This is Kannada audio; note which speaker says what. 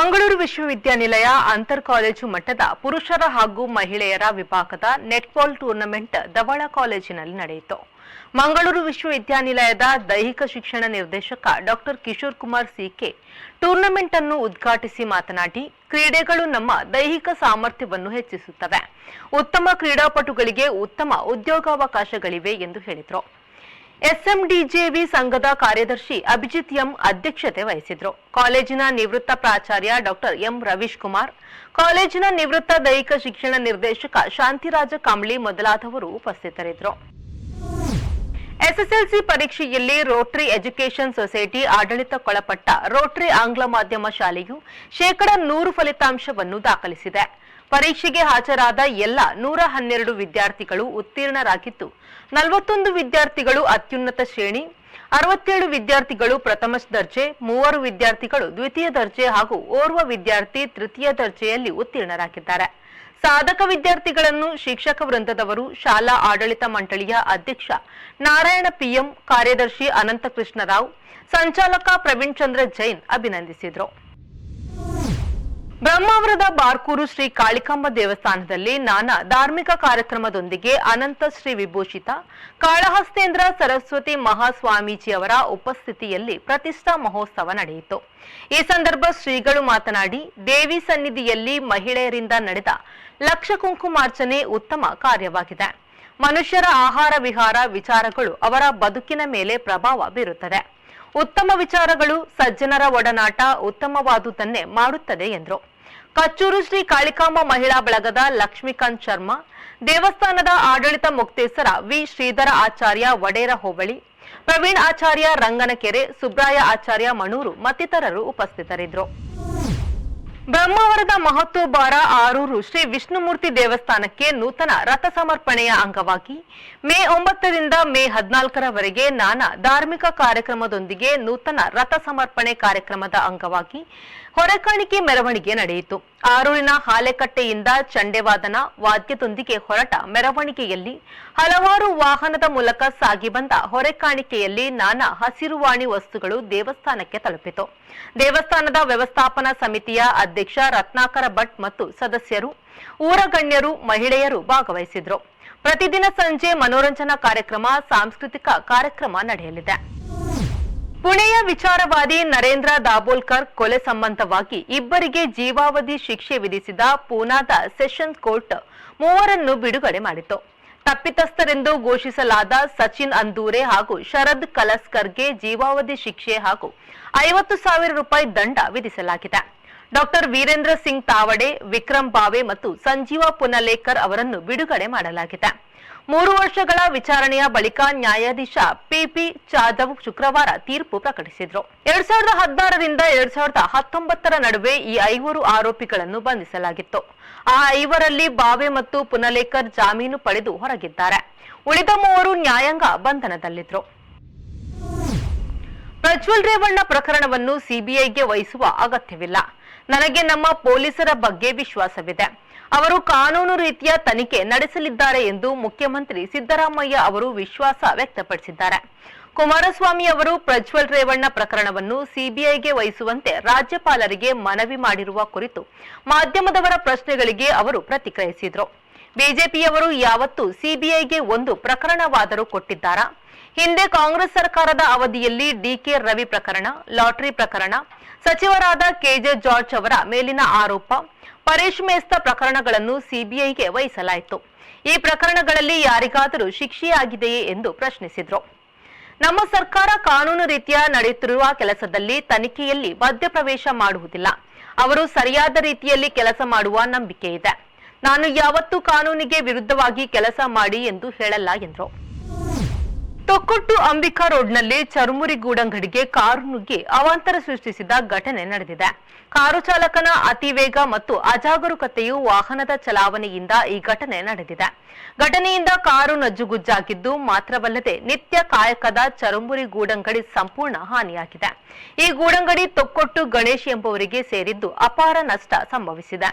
Speaker 1: ಮಂಗಳೂರು ವಿಶ್ವವಿದ್ಯಾನಿಲಯ ಅಂತರ್ ಕಾಲೇಜು ಮಟ್ಟದ ಪುರುಷರ ಹಾಗೂ ಮಹಿಳೆಯರ ವಿಭಾಗದ ನೆಟ್ಬಾಲ್ ಟೂರ್ನಮೆಂಟ್ ದವಳ ಕಾಲೇಜಿನಲ್ಲಿ ನಡೆಯಿತು. ಮಂಗಳೂರು ವಿಶ್ವವಿದ್ಯಾನಿಲಯದ ದೈಹಿಕ ಶಿಕ್ಷಣ ನಿರ್ದೇಶಕ doctor Kishore Kumar CK tournament ಅನ್ನು ಉದ್ಘಾಟಿಸಿ ಮಾತನಾಡಿ, ಕ್ರೀಡೆಗಳು ನಮ್ಮ ದೈಹಿಕ ಸಾಮರ್ಥ್ಯವನ್ನು ಹೆಚ್ಚಿಸುತ್ತವೆ. ಉತ್ತಮ ಕ್ರೀಡಾಪಟುಗಳಿಗೆ ಉತ್ತಮ ಉದ್ಯೋಗಾವಕಾಶಗಳಿವೆ ಎಂದು ಹೇಳಿದರು. ಎಸ್ಎಂಡಿಜೆವಿ ಸಂಘದ ಕಾರ್ಯದರ್ಶಿ ಅಭಿಜಿತ್ ಎಂ ಅಧ್ಯಕ್ಷತೆ ವಹಿಸಿದ್ರು. ಕಾಲೇಜಿನ ನಿವೃತ್ತ ಪ್ರಾಚಾರ್ಯ ಡಾಕ್ಟರ್ ಎಂ ರವೀಶ್ ಕುಮಾರ್ ಕಾಲೇಜಿನ ನಿವೃತ್ತ ದೈಹಿಕ ಶಿಕ್ಷಣ ನಿರ್ದೇಶಕ ಶಾಂತಿರಾಜ ಕಾಂಬ್ಳಿ ಮೊದಲಾದವರು ಉಪಸ್ಥಿತರಿದ್ದರು. ಎಸ್ಎಸ್ಎಲ್ಸಿ ಪರೀಕ್ಷೆಯಲ್ಲಿ ರೋಟರಿ ಎಜುಕೇಷನ್ ಸೊಸೈಟಿ ಆಡಳಿತಕ್ಕೊಳಪಟ್ಟ ರೋಟರಿ ಆಂಗ್ಲ ಮಾಧ್ಯಮ ಶಾಲೆಯು ಶೇಕಡ ನೂರು ಫಲಿತಾಂಶವನ್ನು ದಾಖಲಿಸಿದೆ. ಪರೀಕ್ಷೆಗೆ ಹಾಜರಾದ ಎಲ್ಲ ನೂರ ಹನ್ನೆರಡು ವಿದ್ಯಾರ್ಥಿಗಳು ಉತ್ತೀರ್ಣರಾಗಿದ್ದು, ನಲವತ್ತೊಂದು ವಿದ್ಯಾರ್ಥಿಗಳು ಅತ್ಯುನ್ನತ ಶ್ರೇಣಿ, ಅರವತ್ತೇಳು ವಿದ್ಯಾರ್ಥಿಗಳು ಪ್ರಥಮ ದರ್ಜೆ, ಮೂವರು ವಿದ್ಯಾರ್ಥಿಗಳು ದ್ವಿತೀಯ ದರ್ಜೆ ಹಾಗೂ ಓರ್ವ ವಿದ್ಯಾರ್ಥಿ ತೃತೀಯ ದರ್ಜೆಯಲ್ಲಿ ಉತ್ತೀರ್ಣರಾಗಿದ್ದಾರೆ. ಸಾಧಕ ವಿದ್ಯಾರ್ಥಿಗಳನ್ನು ಶಿಕ್ಷಕ ವೃಂದದವರು, ಶಾಲಾ ಆಡಳಿತ ಮಂಡಳಿಯ ಅಧ್ಯಕ್ಷ ನಾರಾಯಣ ಪಿಎಂ, ಕಾರ್ಯದರ್ಶಿ ಅನಂತಕೃಷ್ಣರಾವ್, ಸಂಚಾಲಕ ಪ್ರವೀಣ್ ಚಂದ್ರ ಜೈನ್ ಅಭಿನಂದಿಸಿದರು. ಬ್ರಹ್ಮಾವರದ ಬಾರ್ಕೂರು ಶ್ರೀ ಕಾಳಿಕಾಂಬ ದೇವಸ್ಥಾನದಲ್ಲಿ ನಾನಾ ಧಾರ್ಮಿಕ ಕಾರ್ಯಕ್ರಮದೊಂದಿಗೆ ಅನಂತ ಶ್ರೀ ವಿಭೂಷಿತ ಕಾಳಹಸ್ತೇಂದ್ರ ಸರಸ್ವತಿ ಮಹಾಸ್ವಾಮೀಜಿ ಅವರ ಉಪಸ್ಥಿತಿಯಲ್ಲಿ ಪ್ರತಿಷ್ಠಾ ಮಹೋತ್ಸವ ನಡೆಯಿತು. ಈ ಸಂದರ್ಭ ಶ್ರೀಗಳು ಮಾತನಾಡಿ, ದೇವಿ ಸನ್ನಿಧಿಯಲ್ಲಿ ಮಹಿಳೆಯರಿಂದ ನಡೆದ ಲಕ್ಷ ಕುಂಕುಮಾರ್ಚನೆ ಉತ್ತಮ ಕಾರ್ಯವಾಗಿದೆ. ಮನುಷ್ಯರ ಆಹಾರ ವಿಹಾರ ವಿಚಾರಗಳು ಅವರ ಬದುಕಿನ ಮೇಲೆ ಪ್ರಭಾವ ಬೀರುತ್ತದೆ. ಉತ್ತಮ ವಿಚಾರಗಳು ಸಜ್ಜನರ ಒಡನಾಟ ಉತ್ತಮವಾದುದನ್ನೇ ಮಾಡುತ್ತದೆ ಎಂದರು. ಕಚ್ಚೂರು ಶ್ರೀ ಕಾಳಿಕಾಂಬ ಮಹಿಳಾ ಬಳಗದ ಲಕ್ಷ್ಮೀಕಾಂತ್ ಶರ್ಮಾ, ದೇವಸ್ಥಾನದ ಆಡಳಿತ ಮುಕ್ತೇಸರ ವಿ. ಶ್ರೀಧರ ಆಚಾರ್ಯ ವಡೇರ ಹೋಬಳಿ, ಪ್ರವೀಣ್ ಆಚಾರ್ಯ ರಂಗನಕೆರೆ, ಸುಬ್ರಾಯ ಆಚಾರ್ಯ ಮಣೂರು ಮತ್ತಿತರರು ಉಪಸ್ಥಿತರಿದ್ದರು. ಬ್ರಹ್ಮಾವರದ ಮಹತ್ವಬಾರ ಆರೂರು ಶ್ರೀ ವಿಷ್ಣುಮೂರ್ತಿ ದೇವಸ್ಥಾನಕ್ಕೆ ನೂತನ ರಥ ಸಮರ್ಪಣೆಯ ಅಂಗವಾಗಿ ಮೇ ಒಂಬತ್ತರಿಂದ ಮೇ ಹದಿನಾಲ್ಕರವರೆಗೆ ನಾನಾ ಧಾರ್ಮಿಕ ಕಾರ್ಯಕ್ರಮದೊಂದಿಗೆ ನೂತನ ರಥ ಸಮರ್ಪಣೆ ಕಾರ್ಯಕ್ರಮದ ಅಂಗವಾಗಿ ಹೊರಕಾಣಿಕೆ ಮೆರವಣಿಗೆ ನಡೆಯಿತು. ಆರೂರಿನ ಹಾಲೆಕಟ್ಟೆಯಿಂದ ಚಂಡೆವಾದನ ವಾದ್ಯದೊಂದಿಗೆ ಹೊರಟ ಮೆರವಣಿಗೆಯಲ್ಲಿ ಹಲವಾರು ವಾಹನದ ಮೂಲಕ ಸಾಗಿ ಬಂದ ಹೊರೆಕಾಣಿಕೆಯಲ್ಲಿ ನಾನಾ ಹಸಿರುವಾಣಿ ವಸ್ತುಗಳು ದೇವಸ್ಥಾನಕ್ಕೆ ತಲುಪಿತು. ದೇವಸ್ಥಾನದ ವ್ಯವಸ್ಥಾಪನಾ ಸಮಿತಿಯ ಅಧ್ಯಕ್ಷ ರತ್ನಾಕರ ಭಟ್ ಮತ್ತು ಸದಸ್ಯರು ಊರ ಗಣ್ಯರು ಮಹಿಳೆಯರು ಭಾಗವಹಿಸಿದ್ರು. ಪ್ರತಿದಿನ ಸಂಜೆ ಮನೋರಂಜನಾ ಕಾರ್ಯಕ್ರಮ, ಸಾಂಸ್ಕೃತಿಕ ಕಾರ್ಯಕ್ರಮ ನಡೆಯಲಿದೆ. ಪುಣೆಯ ವಿಚಾರವಾದಿ ನರೇಂದ್ರ ದಾಬೋಲ್ಕರ್ ಕೊಲೆ ಸಂಬಂಧವಾಗಿ ಇಬ್ಬರಿಗೆ ಜೀವಾವಧಿ ಶಿಕ್ಷೆ ವಿಧಿಸಿದ ಪೂನಾದ ಸೆಷನ್ಸ್ ಕೋರ್ಟ್ ಮೂವರನ್ನು ಬಿಡುಗಡೆ ಮಾಡಿತು ತಪ್ಪಿತಸ್ಥರೆಂದು ಘೋಷಿಸಲಾದ ಸಚಿನ್ ಅಂದೂರೆ ಹಾಗೂ ಶರದ್ ಕಲಸ್ಕರ್ಗೆ ಜೀವಾವಧಿ ಶಿಕ್ಷೆ ಹಾಗೂ ಐವತ್ತು ಸಾವಿರ ರೂಪಾಯಿ ದಂಡ ವಿಧಿಸಲಾಗಿದೆ. ಡಾಕ್ಟರ್ ವೀರೇಂದ್ರ ಸಿಂಗ್ ತಾವಡೆ, ವಿಕ್ರಮ್ ಬಾವೆ ಮತ್ತು ಸಂಜೀವ ಪುನಲೇಕರ್ ಅವರನ್ನು ಬಿಡುಗಡೆ ಮಾಡಲಾಗಿದೆ. ಮೂರು ವರ್ಷಗಳ ವಿಚಾರಣೆಯ ಬಳಿಕ ನ್ಯಾಯಾಧೀಶ ಪಿಪಿ ಜಾಧವ್ ಶುಕ್ರವಾರ ತೀರ್ಪು ಪ್ರಕಟಿಸಿದ್ರು. ಎರಡ್ ಸಾವಿರದ ಹದಿನಾರರಿಂದ ಎರಡ್ ಸಾವಿರದ ಹತ್ತೊಂಬತ್ತರ ನಡುವೆ ಈ ಐವರು ಆರೋಪಿಗಳನ್ನು ಬಂಧಿಸಲಾಗಿತ್ತು. ಆ ಐವರಲ್ಲಿ ಬಾವೆ ಮತ್ತು ಪುನಲೇಕರ್ ಜಾಮೀನು ಪಡೆದು ಹೊರಗಿದ್ದಾರೆ. ಉಳಿದ ಮೂವರು ನ್ಯಾಯಾಂಗ ಬಂಧನದಲ್ಲಿದ್ರು. ಪ್ರಜ್ವಲ್ ರೇವಣ್ಣ ಪ್ರಕರಣವನ್ನು ಸಿಬಿಐಗೆ ವಹಿಸುವ ಅಗತ್ಯವಿಲ್ಲ. ನನಗೆ ನಮ್ಮ ಪೊಲೀಸರ ಬಗ್ಗೆ ವಿಶ್ವಾಸವಿದೆ. ಅವರು ಕಾನೂನು ರೀತಿಯ ತನಿಖೆ ನಡೆಸಲಿದ್ದಾರೆ ಎಂದು ಮುಖ್ಯಮಂತ್ರಿ ಸಿದ್ದರಾಮಯ್ಯ ಅವರು ವಿಶ್ವಾಸ ವ್ಯಕ್ತಪಡಿಸಿದ್ದಾರೆ. ಕುಮಾರಸ್ವಾಮಿ ಅವರು ಪ್ರಜ್ವಲ್ ರೇವಣ್ಣ ಪ್ರಕರಣವನ್ನು ಸಿಬಿಐಗೆ ವಹಿಸುವಂತೆ ರಾಜ್ಯಪಾಲರಿಗೆ ಮನವಿ ಮಾಡಿರುವ ಕುರಿತು ಮಾಧ್ಯಮದವರ ಪ್ರಶ್ನೆಗಳಿಗೆ ಅವರು ಪ್ರತಿಕ್ರಿಯಿಸಿದರು. ಬಿಜೆಪಿಯವರು ಯಾವತ್ತೂ ಸಿಬಿಐಗೆ ಒಂದು ಪ್ರಕರಣವಾದರೂ ಕೊಟ್ಟಿದ್ದಾರಾ? ಹಿಂದೆ ಕಾಂಗ್ರೆಸ್ ಸರ್ಕಾರದ ಅವಧಿಯಲ್ಲಿ ಡಿಕೆ ರವಿ ಪ್ರಕರಣ, ಲಾಟರಿ ಪ್ರಕರಣ, ಸಚಿವರಾದ ಕೆಜೆ ಜಾರ್ಜ್ ಅವರ ಮೇಲಿನ ಆರೋಪ, ಪರೇಶ್ ಮೇಸ್ತ ಪ್ರಕರಣಗಳನ್ನು ಸಿಬಿಐಗೆ ವಹಿಸಲಾಯಿತು. ಈ ಪ್ರಕರಣಗಳಲ್ಲಿ ಯಾರಿಗಾದರೂ ಶಿಕ್ಷೆಯಾಗಿದೆಯೇ ಎಂದು ಪ್ರಶ್ನಿಸಿದರು. ನಮ್ಮ ಸರ್ಕಾರ ಕಾನೂನು ರೀತಿಯ ನಡೆಯುತ್ತಿರುವ ಕೆಲಸದಲ್ಲಿ ತನಿಖೆಯಲ್ಲಿ ಮಧ್ಯಪ್ರವೇಶ ಮಾಡುವುದಿಲ್ಲ. ಅವರು ಸರಿಯಾದ ರೀತಿಯಲ್ಲಿ ಕೆಲಸ ಮಾಡುವ ನಂಬಿಕೆ ಇದೆ ನಾನು ಯಾವತ್ತೂ ಕಾನೂನಿಗೆ ವಿರುದ್ಧವಾಗಿ ಕೆಲಸ ಮಾಡಿ ಎಂದು ಹೇಳಲ್ಲ ಎಂದರು. ತೊಕ್ಕೊಟ್ಟು ಅಂಬಿಕಾ ರೋಡ್ನಲ್ಲಿ ಚರುಮುರಿ ಗೂಡಂಗಡಿಗೆ ಕಾರು ನುಗ್ಗಿ ಅವಾಂತರ ಸೃಷ್ಟಿಸಿದ ಘಟನೆ ನಡೆದಿದೆ. ಕಾರು ಚಾಲಕನ ಅತಿವೇಗ ಮತ್ತು ಅಜಾಗರೂಕತೆಯು ವಾಹನದ ಚಲಾವಣೆಯಿಂದ ಈ ಘಟನೆ ನಡೆದಿದೆ. ಘಟನೆಯಿಂದ ಕಾರು ನಜ್ಜುಗುಜ್ಜಾಗಿದ್ದು ಮಾತ್ರವಲ್ಲದೆ ನಿತ್ಯ ಕಾಯಕದ ಚರುಮುರಿ ಗೂಡಂಗಡಿ ಸಂಪೂರ್ಣ ಹಾನಿಯಾಗಿದೆ. ಈ ಗೂಡಂಗಡಿ ತೊಕ್ಕೊಟ್ಟು ಗಣೇಶ್ ಎಂಬುವರಿಗೆ ಸೇರಿದ್ದು ಅಪಾರ ನಷ್ಟ ಸಂಭವಿಸಿದೆ.